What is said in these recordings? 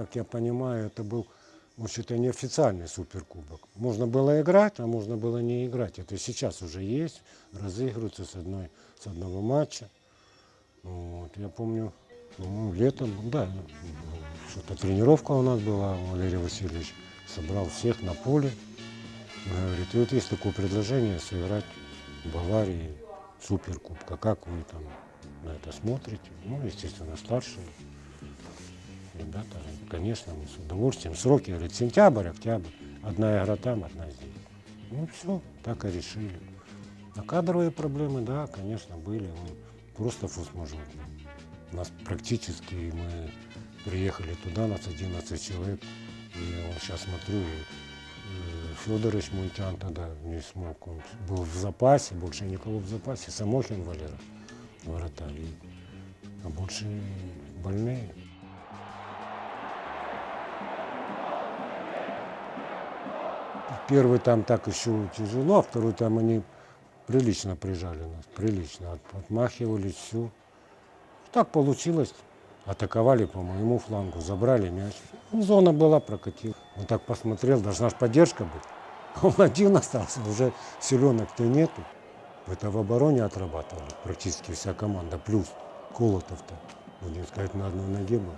как я понимаю, это был, в общем-то, неофициальный суперкубок. Можно было играть, а можно было не играть. Это сейчас уже есть, разыгрываются с, одной, с одного матча. Вот, я помню, ну, летом, да, что-то тренировка у нас была, Валерий Васильевич собрал всех на поле. Говорит, вот есть такое предложение сыграть в Баварии суперкубка. Как вы там на это смотрите? Ну, естественно, старшие ребята, конечно, мы с удовольствием. Сроки, говорит, сентябрь, октябрь. Одна игра там, одна здесь. Ну, все, так и решили. А кадровые проблемы, да, конечно, были. Ну, просто форс-мажор. У нас практически мы приехали туда, нас 11 человек. И вот сейчас смотрю, и э, Федорович Мультян тогда не смог. Он был в запасе, больше никого в запасе. Самохин Валера, вратарь. А больше больные. Первый там так еще тяжело, а второй там они прилично прижали нас, прилично. От- Отмахивались, все. Так получилось. Атаковали по моему флангу, забрали мяч. Ну, зона была, прокатил. Он так посмотрел, должна же поддержка быть. Он один остался, уже селенок-то нету. Это в обороне отрабатывали практически вся команда. Плюс Колотов-то, будем сказать, на одной ноге был.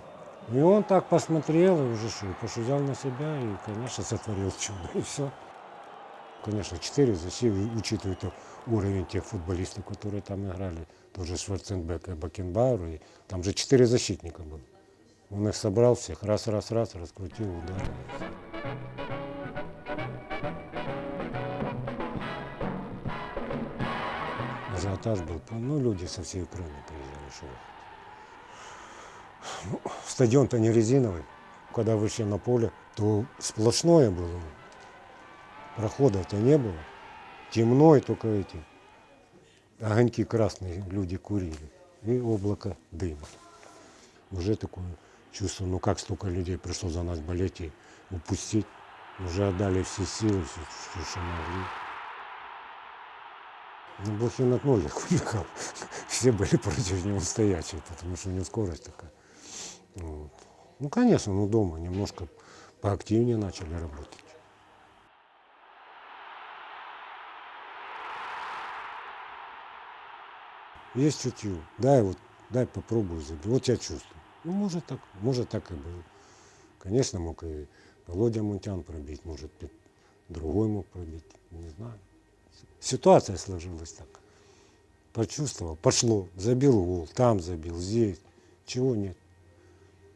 И он так посмотрел и уже что, пошузял на себя и, конечно, сотворил чудо. И все. Конечно, четыре защиты, учитывая то уровень тех футболистов, которые там играли. Тоже Шварценбек и Бакенбауэр. И там же четыре защитника было. Он их собрал всех, раз, раз, раз, раскрутил, ударил. Ажиотаж был. Ну, люди со всей Украины приезжали. Ну, Стадион-то не резиновый. Когда вышли на поле, то сплошное было. Проходов-то не было. Темно и только эти огоньки красные люди курили. И облако дыма. Уже такое чувство, ну как столько людей пришло за нас болеть и упустить. Уже отдали все силы, все, все, что могли. Ну, Блохин от многих убегал. Все были против него стоячие, потому что у него скорость такая. Вот. Ну, конечно, ну дома немножко поактивнее начали работать. Есть чутье. Дай вот, дай попробую забить. Вот я чувствую. Ну, может так, может так и было. Конечно, мог и Володя Мунтян пробить, может другой мог пробить, не знаю. Ситуация сложилась так. Почувствовал, пошло, забил гол, там забил, здесь. Чего нет?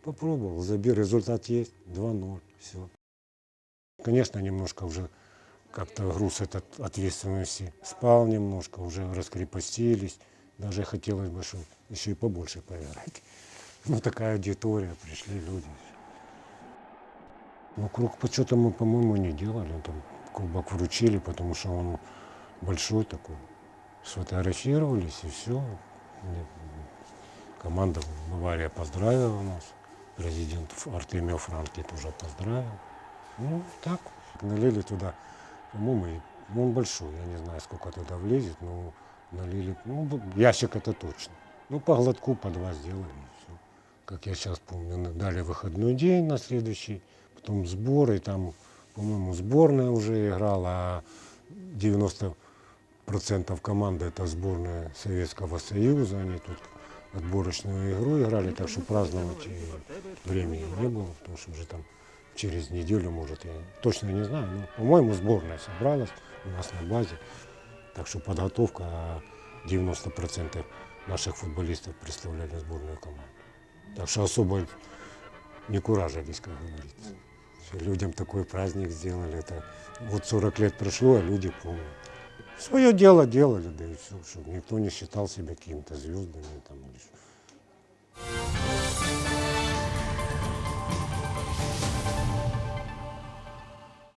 Попробовал, забил, результат есть, 2-0, все. Конечно, немножко уже как-то груз этот ответственности спал немножко, уже раскрепостились. Даже хотелось бы, чтобы еще и побольше поиграть. Ну, такая аудитория, пришли люди. Ну, круг почета мы, по-моему, не делали. Там кубок вручили, потому что он большой такой. Сфотографировались и все. Команда Бавария поздравила нас. Президент Артемий Франки тоже поздравил. Ну, так, налили туда. По-моему, ну, он большой, я не знаю, сколько туда влезет, но налили, ну, ящик это точно. Ну, по глотку, по два сделали, и все. Как я сейчас помню, дали выходной день на следующий, потом сбор, и там, по-моему, сборная уже играла, а 90 процентов команды это сборная Советского Союза, они тут отборочную игру играли, так что праздновать времени не было, потому что уже там через неделю, может, я точно не знаю, но, по-моему, сборная собралась у нас на базе, так что подготовка, а 90% наших футболистов представляли сборную команду. Так что особо не куражились, как говорится. Людям такой праздник сделали. Это вот 40 лет прошло, а люди помнят. Свое дело делали, да и все, никто не считал себя какими-то звездами там или что.